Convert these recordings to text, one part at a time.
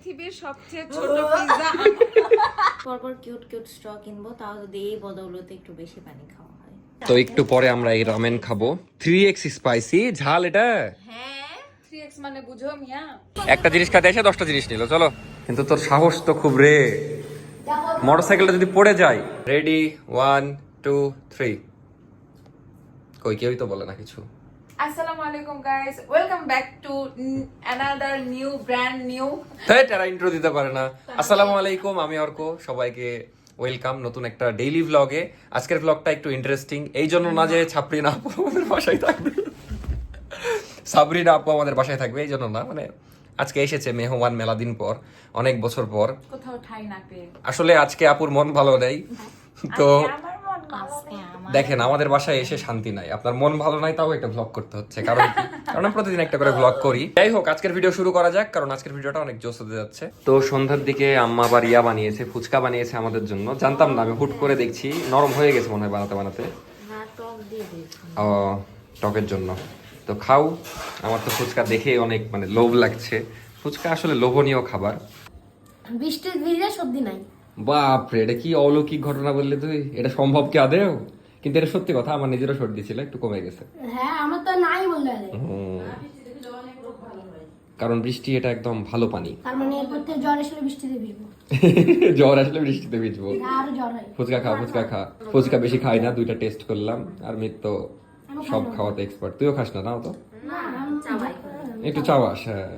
পৃথিবীর সবচেয়ে ছোট পিৎজা পরপর কিউট কিউট স্ট্র কিনবো তাও যদি এই বদৌলতে একটু বেশি পানি খাওয়া হয়। তো একটু পরে আমরা এই রামেন খাব। থ্রি এক্স স্পাইসি ঝাল এটা? হ্যাঁ 3x মানে বুঝো মিয়া। একটা জিনিস খাতে এসে দশটা জিনিস নিল চলো। কিন্তু তোর সাহস তো খুব রে। মোটরসাইকেলটা যদি পড়ে যায়। রেডি ওয়ান টু থ্রি কই কেউই তো বলে না কিছু। আসসালামু আলাইকুম guys welcome back to another new brand new তাই তারা ইন্ট্রো দিতে পারে না। আসসালামু আলাইকুম আমি অর্ক। সবাইকে ওয়েলকাম নতুন একটা ডেইলি ভ্লগে আজকের ভ্লগটা একটু ইন্টারেস্টিং এই জন্য না যে ছাপড়ি না আমাদের বাসায় থাকবে। সাবরিনা আপু আমাদের বাসায় থাকবে এই জন্য না। মানে আজকে এসেছে মেহমান মেলা দিন পর অনেক বছর পর। কোথাও ঠাই না পেয়ে। আসলে আজকে আপুর মন ভালো নেই। তো মন আজকে আমার দেখেন আমাদের বাসায় এসে শান্তি নাই। আপনার মন ভালো নাই তাও একটা ব্লগ করতে হচ্ছে। কারণ কারণ আমি প্রতিদিন একটা করে ব্লগ করি। যাই হোক আজকের ভিডিও শুরু করা যাক কারণ আজকের ভিডিওটা অনেক জোস হতে যাচ্ছে। তো সন্ধ্যার দিকে আম্মা আবার ইয়া বানিয়েছে ফুচকা বানিয়েছে আমাদের জন্য। জানতাম না আমি হুট করে দেখছি নরম হয়ে গেছে মনে হয় বানাতে বানাতে। ও টকের জন্য। তো খাও আমার তো ফুচকা দেখে অনেক মানে লোভ লাগছে। ফুচকা আসলে লোভনীয় খাবার। বৃষ্টির ভিজে সর্দি নাই। বাপরে এটা কি অলৌকিক ঘটনা বললে তুই? এটা সম্ভব কি আদেও কিন্তু এটা সত্যি কথা আমার নিজেরও সর্দি ছিল একটু কমে গেছে। হ্যাঁ আমার তো নাই বললে হুম। কারণ বৃষ্টি এটা একদম ভালো পানি। তার মানে এরপর থেকে জ্বর আসলে বৃষ্টিতে ভিজবো। জ্বর আসলে বৃষ্টিতে ভিজবো। আরও জ্বর হয়। ফুচকা খা ফুচকা খা। ফুচকা বেশি খাই না দুইটা টেস্ট করলাম আর মিত তো সব খাওয়াতে এক্সপার্ট তুইও খাস না নাও তো। একটু চাওয়াস হ্যাঁ।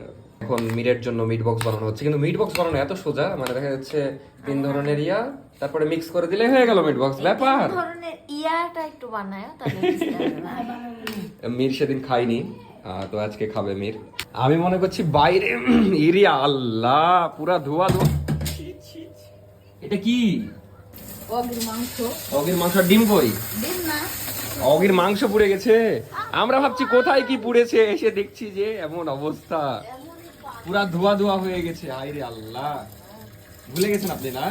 এখন মিটের জন্য মিট বক্স বানানো হচ্ছে। কিন্তু মিট বক্স বানানো এত সোজা মানে দেখা যাচ্ছে তিন ধরনের ইয়া তারপরে মিক্স করে দিলে হয়ে গেল মিট বক্স ব্যাপার। ধরনের ইয়াটা একটু বানায় তাহলে মির সেদিন খাইনি তো আজকে খাবে মির। আমি মনে করছি বাইরে এরিয়া আল্লাহ পুরা ধোয়া ধোয়া। এটা কি? অগির মাংস। অগির মাংস ডিম কই? দিন না। অগির মাংস পুড়ে গেছে। আমরা ভাবছি কোথায় কি পুড়েছে এসে দেখছি যে এমন অবস্থা। পুরা ধোয়া ধোয়া হয়ে গেছে আইরে আল্লাহ। ভুলে গেছেন আপনি না?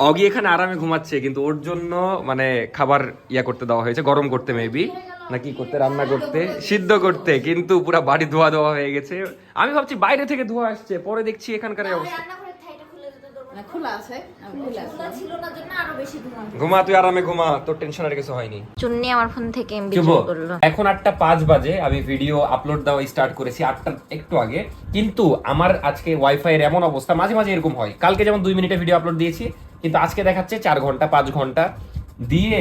অগি এখানে আরামে ঘুমাচ্ছে কিন্তু ওর জন্য মানে খাবার ইয়া করতে দেওয়া হয়েছে গরম করতে মেবি না কি করতে রান্না করতে সিদ্ধ করতে কিন্তু পুরা বাড়ি ধোয়া ধোয়া হয়ে গেছে। আমি ভাবছি বাইরে থেকে ধোয়া আসছে পরে দেখছি এখানকার অবস্থা রান্নাঘরের থাইটা খুলে দিতে দেবো না খোলা আছে খোলা ছিল না জন্য আরও বেশি ধোঁয়া ঘুমা তুই আরামে ঘুমা তোর টেনশন আর কিছু হয়নি। চুন্নি আমার ফোন থেকে এমবি চুরি করল। এখন আটটা পাঁচ বাজে আমি ভিডিও আপলোড দেওয়া স্টার্ট করেছি আটটা একটু আগে। কিন্তু আমার আজকে ওয়াইফাই এর এমন অবস্থা মাঝে মাঝে এরকম হয়। কালকে যেমন দুই মিনিটে ভিডিও আপলোড দিয়েছি কিন্তু আজকে দেখাচ্ছে চার ঘণ্টা পাঁচ ঘণ্টা। দিয়ে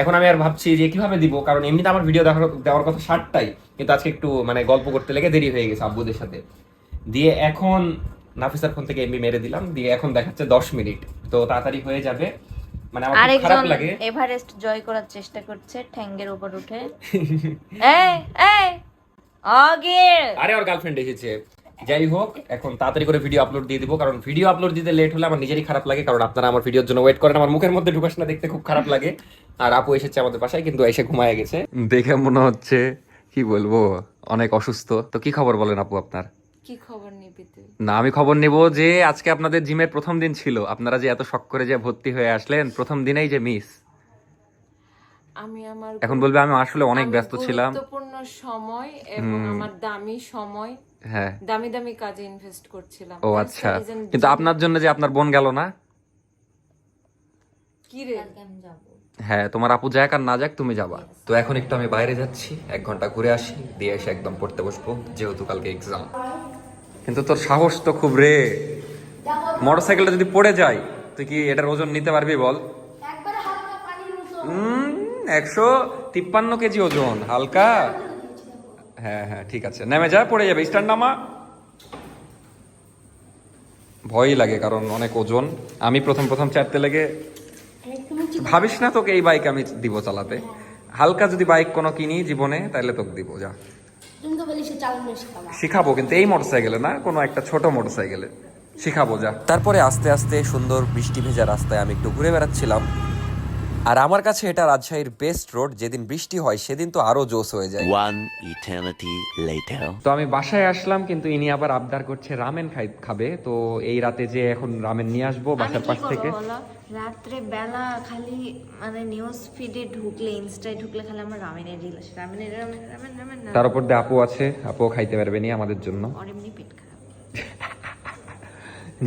এখন আমি আর ভাবছি যে কীভাবে দিব কারণ এমনিতে আমার ভিডিও দেখার দেওয়ার কথা ষাটটাই কিন্তু আজকে একটু মানে গল্প করতে লেগে দেরি হয়ে গেছে আব্বুদের সাথে। দিয়ে এখন নাফিসার ফোন থেকে এমবি মেরে দিলাম দিয়ে এখন দেখাচ্ছে দশ মিনিট। তো তাড়াতাড়ি হয়ে যাবে। মানে আমার খারাপ লাগে। এভারেস্ট জয় করার চেষ্টা করছে ঠ্যাঙ্গের উপর উঠে। এই এই অগির! আরে ওর গার্লফ্রেন্ড এসেছে। যাই হোক এখন তাড়াতাড়ি করে ভিডিও আপলোড দিয়ে দিব কারণ ভিডিও আপলোড দিতে লেট হলে আমার নিজেরই খারাপ লাগে কারণ আপনারা আমার ভিডিওর জন্য ওয়েট করেন আমার মুখের মধ্যে ঢুকাস না দেখতে খুব খারাপ লাগে। আর আপু এসেছে আমাদের বাসায় কিন্তু এসে ঘুমায় গেছে। দেখে মনে হচ্ছে কি বলব অনেক অসুস্থ। তো কি খবর বলেন আপু আপনার? কি খবর নিবি তুই? না আমি খবর নেব যে আজকে আপনাদের জিমের প্রথম দিন ছিল। আপনারা যে এত শখ করে যে ভর্তি হয়ে আসলেন প্রথম দিনেই যে মিস। আমি আমার এখন বলবে আমি আসলে অনেক ব্যস্ত ছিলাম। গুরুত্বপূর্ণ সময় এবং আমার দামি সময় হ্যাঁ। দামি দামি কাজে ইনভেস্ট করছিলাম। ও আচ্ছা। কিন্তু আপনার জন্য যে আপনার বোন গেল না? কি রে? হ্যাঁ তোমার আপু যাক আর না যাক তুমি যাবা। তো এখন একটু আমি বাইরে যাচ্ছি এক ঘণ্টা ঘুরে আসি দিয়ে এসে একদম পড়তে বসবো যেহেতু কালকে এক্সাম কিন্তু তোর সাহস তো খুব রে। মোটর মোটরসাইকেলটা যদি পড়ে যায় তুই কি এটার ওজন নিতে পারবি বল? একশো তিপ্পান্ন কেজি ওজন হালকা? হ্যাঁ হ্যাঁ ঠিক আছে। নেমে যা পড়ে যাবে। স্ট্যান্ড নামা। ভয়ই লাগে কারণ অনেক ওজন। আমি প্রথম প্রথম চারতে লেগে ভাবিস না তোকে এই বাইক আমি দিব চালাতে? হালকা যদি বাইক কোনো কিনি জীবনে তাহলে তোকে দিব যা। তুমি তো বলি সে চালানো শেখাবা শিখাবো কিন্তু এই মোটরসাইকেলে না? কোনো একটা ছোট মোটরসাইকেলে। শিখাবো যা। তারপরে আস্তে আস্তে সুন্দর বৃষ্টি ভেজা রাস্তায় আমি একটু ঘুরে বেড়াচ্ছিলাম। আর আমার কাছে এটা রাজশাহীর বেস্ট রোড যেদিন বৃষ্টি হয় সেদিন তো আরও জোস হয়ে যায়। One eternity later. তো আমি বাসায় আসলাম কিন্তু ইনি আবার আবদার করছে রামেন খাই খাবে। তো এই রাতে যে এখন রামেন নিয়ে আসব বাসার পাশ থেকে। রাত্রে বেলা খালি মানে নিউজ ফিডে ঢুকলে ইনস্টায় ঢুকলে খালি আমার রামেনের রিল আসে। রামেনের রামেন রামেন রামেন তার উপর দিয়ে আপু আছে আপু খাইতে পারবে নি আমাদের জন্য। আর এমনি পেট খারাপ।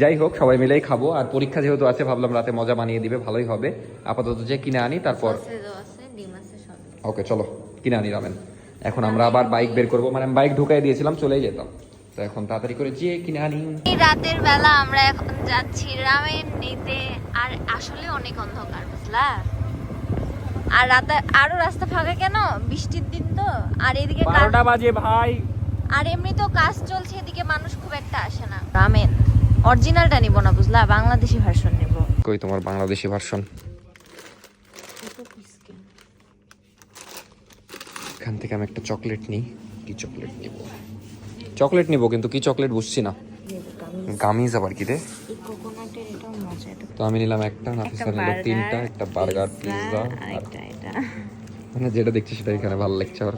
যাই হোক সবাই মিলেই খাব। আর পরীক্ষা যেহেতু আছে ভাবলাম রাতে মজা বানিয়ে দিবে ভালোই হবে। আপাতত যে কিনে আনি তারপর আছে ডিম আছে সব ওকে চলো কিনে আনি রামেন এখন আমরা আবার বাইক বের করব। মানে বাইক ঢুকাই দিয়েছিলাম চলেই যেতাম। তো এখন তাড়াতাড়ি করে যেয়ে কিনে আনি। এই রাতের বেলা আমরা এখন যাচ্ছি রামেন নিতে আর আসলে অনেক অন্ধকার বুঝলা? আর রাতে আরও রাস্তা ফাঁকা কেন? বৃষ্টির দিন তো। আর এদিকে কাজ- বারোটা বাজে ভাই। আর এমনি তো কাজ চলছে এদিকে মানুষ খুব একটা আসে না। রামেন অরিজিনালটা নিব না বুঝলা? বাংলাদেশি ভার্সন নিব। কই তোমার বাংলাদেশি ভার্সন এখান থেকে আমি একটা চকলেট নিই কি চকলেট নিব? চকলেট নিব কিন্তু কি চকলেট বুঝছি না। গামিজ আবার কি রে? তো আমি নিলাম একটা নাফিসা নিল তিনটা একটা বার্গার পিৎজা মানে যেটা দেখছি সেটা এখানে ভালো লাগছে আর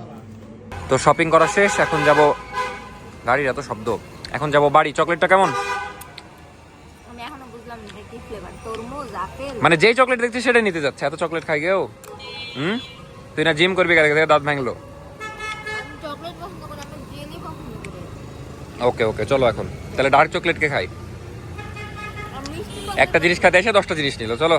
তো শপিং করা শেষ এখন যাব গাড়ির এত শব্দ। এখন যাব বাড়ি চকলেটটা কেমন? আমি এখনও বুঝলাম না কি ফ্লেভার তরমুজ আপেল। মানে যেই চকলেট দেখছি সেটাই নিতে যাচ্ছে এত চকলেট খাই গেও হুম? তুই না জিম করবি গাড়ি থেকে দাঁত ভাঙলো আমি চকলেট পছন্দ করি আমি জেলি পছন্দ করি ওকে ওকে, চলো এখন। তাহলে ডার্ক চকলেট কে খাই। একটা জিনিস খাতে এসে দশটা জিনিস নিল, চলো।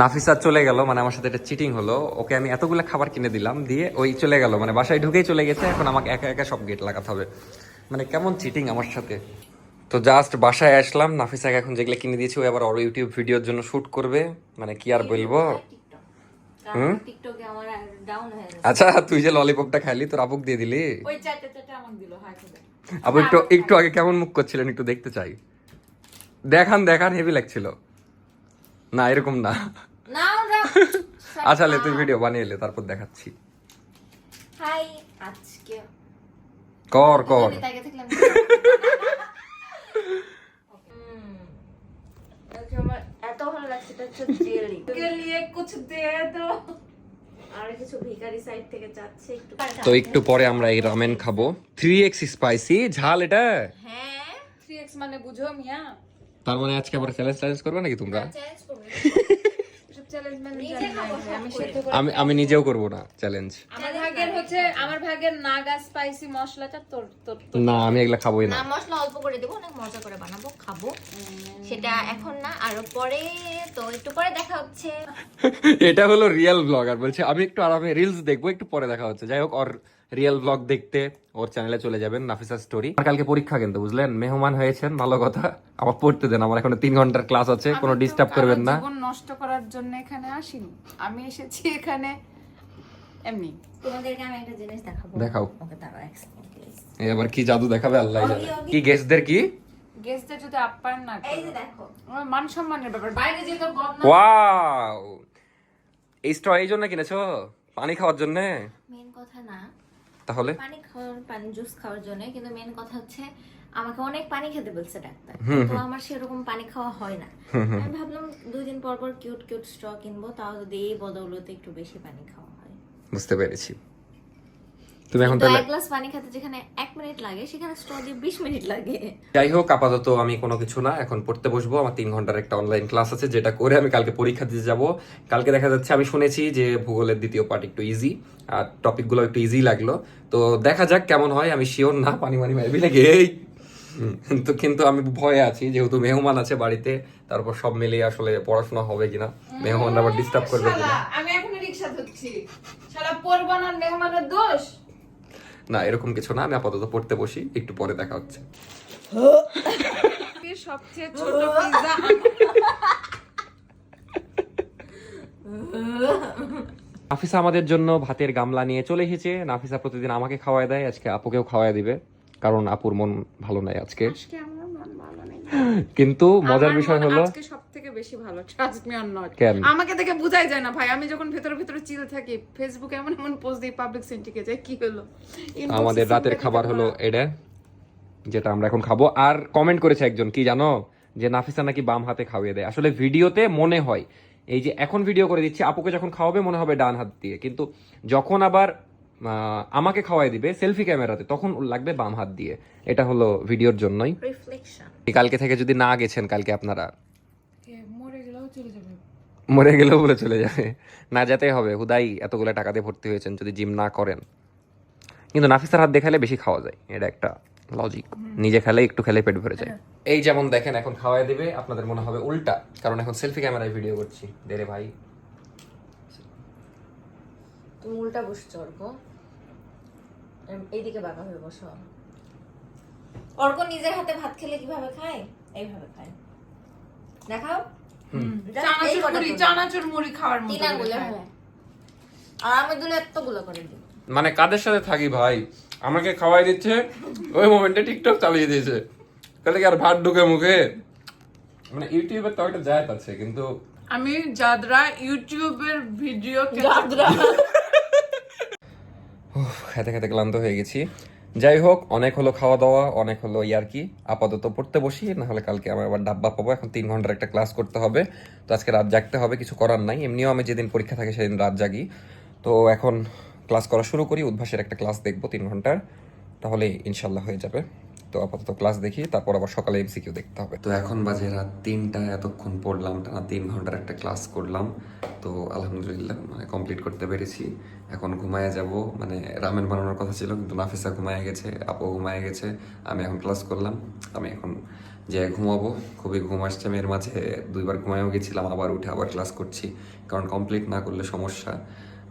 নাফিসা চলে গেল মানে আমার সাথে একটা চিটিং হলো। ওকে আমি এতগুলো খাবার কিনে দিলাম, দিয়ে ওই চলে গেল। মানে বাসায় ঢুকেই চলে গেছে, এখন আমাকে একা একা সব গেট লাগাতে হবে। মানে কেমন চিটিং আমার সাথে? তো জাস্ট বাসায় আসলাম, নাফিসাকে এখন যেগুলো কিনে দিয়েছি, ও আবার ওর ইউটিউব ভিডিওর জন্য শুট করবে। মানে কি আর বলব? হুম? আচ্ছা তুই যে ললিপপটা খাইলি, তোর আপুক দিয়ে দিলি। ওই চারটে চারটে আমাকে দিল আপু একটু একটু আগে কেমন মুখ করছিলেন একটু দেখতে চাই। দেখান দেখান হেভি লাগছিল। না এরকম না। আচ্ছা তুই ভিডিও বানিয়ে এলে তারপর দেখাচ্ছি। কর কর। আচ্ছা, এত ভালো লাগছে কে কিছু আর কিছু ভিখারি সাইড থেকে যাচ্ছে একটু তো একটু পরে আমরা এই রামেন খাব। থ্রি এক্স স্পাইসি ঝাল এটা? হ্যাঁ 3x মানে বুঝো মিয়া। তার মানে আজকে আবার চ্যালেঞ্জ চ্যালেঞ্জ করবে নাকি তোমরা? চ্যালেঞ্জ করবে সব চ্যালেঞ্জ মানে আমি নিজেও করব না চ্যালেঞ্জ আমার ভাগের হচ্ছে আমার ভাগের নাগা স্পাইসি মশলাটা তোর না আমি এগুলা খাবোই না। না মশলা অল্প করে দেবো অনেক মজা করে বানাবো খাব। সেটা এখন না আরও পরে তো একটু পরে দেখা হচ্ছে। এটা হলো রিয়েল ব্লগ আর বলছে আমি একটু আরামে রিলস দেখব একটু পরে দেখা হচ্ছে। যাই হোক ওর রিয়েল ব্লগ দেখতে ওর চ্যানেলে চলে যাবেন নাফিসা স্টোরি আর কালকে পরীক্ষা কিন্তু বুঝলেন? মেহমান হয়েছেন ভালো কথা। আমার পড়তে দেন আমার এখন তিন ঘণ্টার ক্লাস আছে কোনো ডিস্টার্ব করবেন না। জীবন নষ্ট করার জন্য এখানে আসিনি। আমি এসেছি এখানে এমনি। তোমাদেরকে আমি একটা জিনিস দেখাবো। দেখাও। ওকে দাঁড়াও এক সেকেন্ড প্লিজ কি জাদু দেখাবে? আল্লাহ জানে। কি গেস্টদের কি? গেস্টদের যদি আপ্যায়ন না এই যে দেখো। আমার মান সম্মানের ব্যাপার। বাইরে যেতে ওয়াও! এই স্ট্র এই জন্য কিনেছো? পানি খাওয়ার জন্য? মেন কথা না। তাহলে? পানি খাওয়ার পানি জুস খাওয়ার জন্য কিন্তু মেন কথা হচ্ছে আমাকে অনেক পানি খেতে বলছে ডাক্তার। তো আমার সেরকম পানি খাওয়া হয় না। আমি ভাবলাম দুই দিন পর পর কিউট কিউট স্ট্র কিনবো তাও যদি এই বদৌলতে একটু বেশি পানি খাওয়া হয়। বুঝতে পেরেছি। তুমি এখন কিন্তু তাহলে এক গ্লাস পানি খেতে যেখানে এক মিনিট লাগে সেখানে স্ট্র দিয়ে বিশ মিনিট লাগে। যাই হোক আপাতত আমি কোনো কিছু না এখন পড়তে বসবো। আমার তিন ঘণ্টার একটা অনলাইন ক্লাস আছে যেটা করে আমি কালকে পরীক্ষা দিতে যাব। কালকে দেখা যাচ্ছে আমি শুনেছি যে ভূগোলের দ্বিতীয় পার্ট একটু ইজি আর টপিকগুলো একটু ইজি লাগল। তো দেখা যাক কেমন হয় আমি শিওর না পানি মানি মারবি নাকি এই! তো কিন্তু আমি ভয়ে আছি যেহেতু মেহমান আছে বাড়িতে তারপর সব মিলিয়ে আসলে পড়াশোনা হবে কিনা মেহমান আবার ডিস্টার্ব করবে কিনা। আমি এখন রিক্সা ধরছি। শালা পরবান আর মেহমানের দোষ? না এরকম কিছু না আমি আপাতত পড়তে বসি একটু পরে দেখা হচ্ছে। সবচেয়ে ছোট পিৎজা নাফিসা আমাদের জন্য ভাতের গামলা নিয়ে চলে এসেছে। নাফিসা প্রতিদিন আমাকে খাওয়ায় দেয় আজকে আপুকেও খাওয়ায় দিবে। কারণ আপুর মন ভালো নাই আজকে। কিন্তু মজার বিষয় হলো সবথেকে বেশি ভালো ট্রাস্ট মি অর নট আমাকে দেখে বোঝাই যায় না ভাই আমি যখন ভেতরে ভেতরে চিল থাকি ফেসবুকে এমন এমন পোস্ট দিই পাবলিক সেন্টিকে যায় কি হলো? আমাদের রাতের খাবার হলো এটা যেটা আমরা এখন খাব। আর কমেন্ট করেছে একজন কি জানো? যে নাফিসা নাকি বাম হাতে খাওয়িয়ে দেয়। আসলে ভিডিওতে মনে হয় এই যে এখন ভিডিও করে দিচ্ছি আপুকে যখন খাওয়াবে মনে হবে ডান হাত দিয়ে। কিন্তু যখন আবার আহ, আমাকে খাওয়াই দিবে সেলফি ক্যামেরাতে তখন লাগবে বাম হাত দিয়ে। এটা হলো ভিডিওর জন্যই। কালকে থেকে যদি না গেছেন কালকে আপনারা এ, মরে গেলেও চলে যাবে মরে গেলেও বলে চলে যাবে। না যেতেই হবে। হুদাই এতগুলো টাকা দিয়ে ভর্তি হয়েছেন, যদি জিম না করেন। কিন্তু নাফিসার হাত দেখালে বেশি খাওয়া যায়। এটা একটা লজিক নিজে খেলে একটু খেলে পেট ভরে যায়। এই যেমন দেখেন, এখন খাওয়াই দেবে, আপনাদের মনে হবে উল্টা। কারণ এখন সেলফি ক্যামেরায় ভিডিও করছি। দেরে ভাই। তুমি উল্টা এইদিকে বাঁকা হয়ে বসো। অর্ক নিজের হাতে ভাত খেলে কীভাবে খায়? এইভাবে খায়। দেখাও। চানাচুর মুড়ি খাওয়ার মতো। হ্যাঁ। আর আমি দুলে এতগুলো করে দিই। মানে কাদের সাথে থাকি ভাই? আমাকে খাওয়াই দিচ্ছে ওই মোমেন্টে টিকটক চালিয়ে দিয়েছে। তাহলে কি আর ভাত ঢুকে মুখে? মানে ইউটিউবের তো একটা জায়গা আছে কিন্তু আমি যাদরা ইউটিউবের ভিডিও উফ, খেতে খেতে ক্লান্ত হয়ে গেছি। যাই হোক অনেক হলো খাওয়া দাওয়া অনেক হলো ইয়ার কি। আপাতত পড়তে বসি, নাহলে কালকে আমার আবার ডাব্বা পাবো। এখন তিন ঘণ্টার একটা ক্লাস করতে হবে। তো আজকে রাত জাগতে হবে, কিছু করার নাই। এমনিও আমি যেদিন পরীক্ষা থাকে সেদিন রাত জাগি। তো এখন ক্লাস করা শুরু করি, উদ্ভাসের একটা ক্লাস দেখব তিন ঘণ্টার। তাহলে ইনশাল্লাহ হয়ে যাবে। তো আপাতত ক্লাস দেখি, তারপর আবার সকালে এমসিকিউ দেখতে হবে। তো এখন বাজে রাত তিনটা এতক্ষণ পড়লাম, টানা তিন ঘণ্টার একটা ক্লাস করলাম। তো আলহামদুলিল্লাহ মানে কমপ্লিট করতে পেরেছি। এখন ঘুমায় যাব মানে রামেন বানানোর কথা ছিল, কিন্তু নাফিসা ঘুমায় গেছে, আপু ঘুমায় গেছে, আমি এখন ক্লাস করলাম। আমি এখন যে ঘুমাবো, খুবই ঘুম আসছে আমি এর মাঝে, দুইবার ঘুমায়ও গেছিলাম, আবার উঠে আবার ক্লাস করছি। কারণ কমপ্লিট না করলে সমস্যা।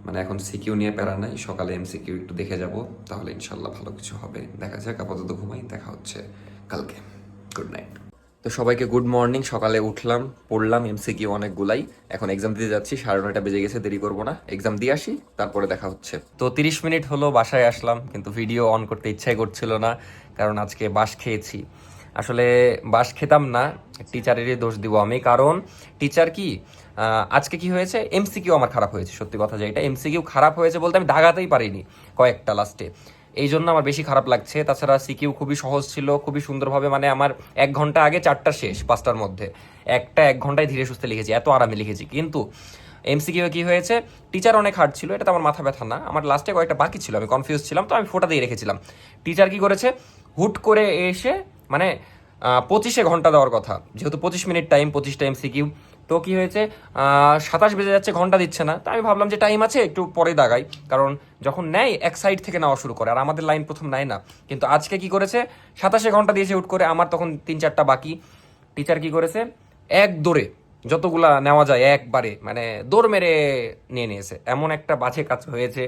মানে এখন সিকিউ নিয়ে প্যারা নাই, সকালে এমসিকিউ একটু দেখে যাব, তাহলে ইনশাল্লাহ ভালো কিছু হবে। দেখা যাক, আপাতত ঘুমাই, দেখা হচ্ছে কালকে। গুড নাইট তো সবাইকে গুড মর্নিং সকালে উঠলাম, পড়লাম এমসিকিউ অনেকগুলাই। এখন এক্সাম দিতে যাচ্ছি, সাড়ে নয়টা বেজে গেছে, দেরি করব না। এক্সাম দিয়ে আসি, তারপরে দেখা হচ্ছে। তো তিরিশ মিনিট হলো, বাসায় আসলাম, কিন্তু ভিডিও অন করতে ইচ্ছাই করছিল না, কারণ আজকে বাস খেয়েছি। আসলে বাস খেতাম না টিচারেরই দোষ দিব আমি, কারণ টিচার কি? আজকে কি হয়েছে? এমসিকিউ আমার খারাপ হয়েছে, সত্যি কথা যেটা এমসিকিউ খারাপ হয়েছে বলতে আমি দাগাতেই পারিনি কয়েকটা লাস্টে এই জন্য আমার বেশি খারাপ লাগছে। তাছাড়া সিকিউ খুবই সহজ ছিল, খুবই সুন্দরভাবে মানে আমার এক ঘণ্টা আগে চারটা শেষ, পাঁচটার মধ্যে। একটা এক ঘন্টায় ধীরে সুস্থে লিখেছি, এত আরামে লিখেছি। কিন্তু এমসিকিউ কি হয়েছে? টিচার অনেক হার্ড ছিল, এটা তো আমার মাথা ব্যথা না। আমার লাস্টে কয়েকটা বাকি ছিল, আমি কনফিউজ ছিলাম, তো আমি ফোটা দিয়ে রেখেছিলাম। টিচার কি করেছে? হুট করে এসে মানে পঁচিশে ঘণ্টা দেওয়ার কথা। যেহেতু পঁচিশ মিনিট টাইম পঁচিশটা এমসিকিউ তো কি হয়েছে? সাতাশ বেজে যাচ্ছে, ঘণ্টা দিচ্ছে না। তো আমি ভাবলাম যে টাইম আছে, একটু পরে দাগাই। কারণ যখন নেয় এক সাইড থেকে নেওয়া শুরু করে, আর আমাদের লাইন প্রথম নেয় না। কিন্তু আজকে কি করেছে? সাতাশে ঘণ্টা দিয়েছে উঠ করে, আমার তখন তিন চারটা বাকি। টিচার কি করেছে? এক দৌড়ে যতগুলা নেওয়া যায়, একবারে মানে দৌড় মেরে নিয়ে নিয়েছে। এমন একটা বাজে কাজ হয়েছে,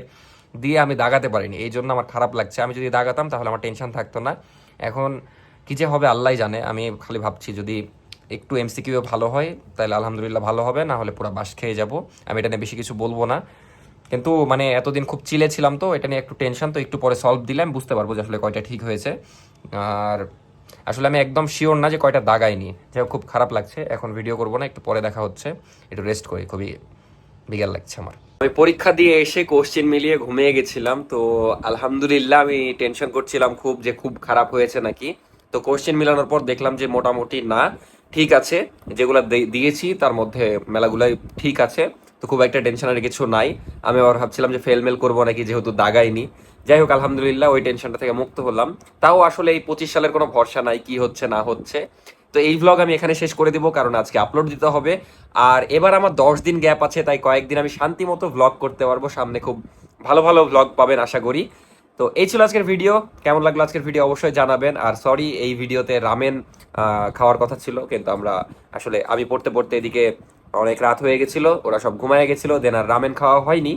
দিয়ে আমি দাগাতে পারিনি। এই জন্য আমার খারাপ লাগছে। আমি যদি দাগাতাম, তাহলে আমার টেনশন থাকতো না। এখন কি যে হবে আল্লাহ জানে। আমি খালি ভাবছি যদি একটু এমসিকিউ ভালো হয়, তাহলে আলহামদুলিল্লাহ ভালো হবে, না হলে পুরো বাস খেয়ে যাব। আমি এটা নিয়ে বেশি কিছু বলব না। কিন্তু মানে এতদিন খুব চিলে ছিলাম তো, এটা নিয়ে একটু টেনশন তো একটু পরে সলভ দিলে আমি বুঝতে পারব যে আসলে কয়টা ঠিক হয়েছে। আর আসলে আমি একদম শিওর না যে কয়টা দাগাইনি যাই খুব খারাপ লাগছে, এখন ভিডিও করব না, একটু পরে দেখা হচ্ছে। একটু রেস্ট করি, খুবই বিকেল লাগছে আমার। আমি পরীক্ষা দিয়ে এসে কোশ্চেন মিলিয়ে ঘুমিয়ে গেছিলাম, তো আলহামদুলিল্লাহ আমি টেনশন করছিলাম খুব যে খুব খারাপ হয়েছে নাকি। তো কোশ্চেন মিলানোর পর দেখলাম যে মোটামুটি না ঠিক আছে, যেগুলো দিয়েছি, তার মধ্যে মেলাগুলাই ঠিক আছে। তো খুব একটা টেনশনের কিছু নাই। আমি আবার ভাবছিলাম যে ফেল মেল করব নাকি যেহেতু দাগাইনি। যাই হোক, আলহামদুলিল্লাহ ওই টেনশনটা থেকে মুক্ত হলাম। তাও আসলে এই পঁচিশ সালের কোনো ভরসা নাই কি হচ্ছে, না হচ্ছে। তো এই ভ্লগ আমি এখানে শেষ করে দিব, কারণ আজকে আপলোড দিতে হবে। আর এবার আমার দশ দিন গ্যাপ আছে, তাই কয়েকদিন আমি শান্তি মতো ভ্লগ করতে পারব। সামনে খুব ভালো ভালো ভ্লগ পাবেন, আশা করি। তো এই ছিল আজকের ভিডিও কেমন লাগল আজকের ভিডিও অবশ্যই জানাবেন। আর সরি এই ভিডিওতে রামেন খাওয়ার কথা ছিল, কিন্তু আমরা আসলে আমি পড়তে পড়তে এদিকে অনেক রাত হয়ে গেছিল, ওরা সব ঘুমায় গেছিল দেন আর রামেন খাওয়া হয়নি।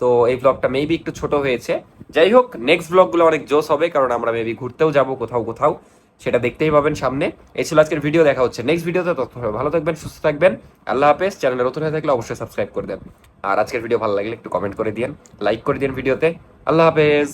তো এই ব্লগটা মেবি একটু ছোট হয়েছে। যাই হোক নেক্সট ব্লগগুলো অনেক জোস হবে, কারণ আমরা মেবি ঘুরতেও যাব কোথাও কোথাও। সেটা দেখতেই পাবেন সামনে। এই ছিল আজকের ভিডিও দেখা হচ্ছে নেক্সট ভিডিওতে তথ্য ভালো থাকবেন, সুস্থ থাকবেন। আল্লাহ হাফেজ। চ্যানেলে নতুন হয়ে থাকলে অবশ্যই সাবস্ক্রাইব করে দেন। আর আজকের ভিডিও ভালো লাগলে একটু কমেন্ট করে দিন লাইক করে দিন ভিডিওতে আল্লাহ হাফেজ।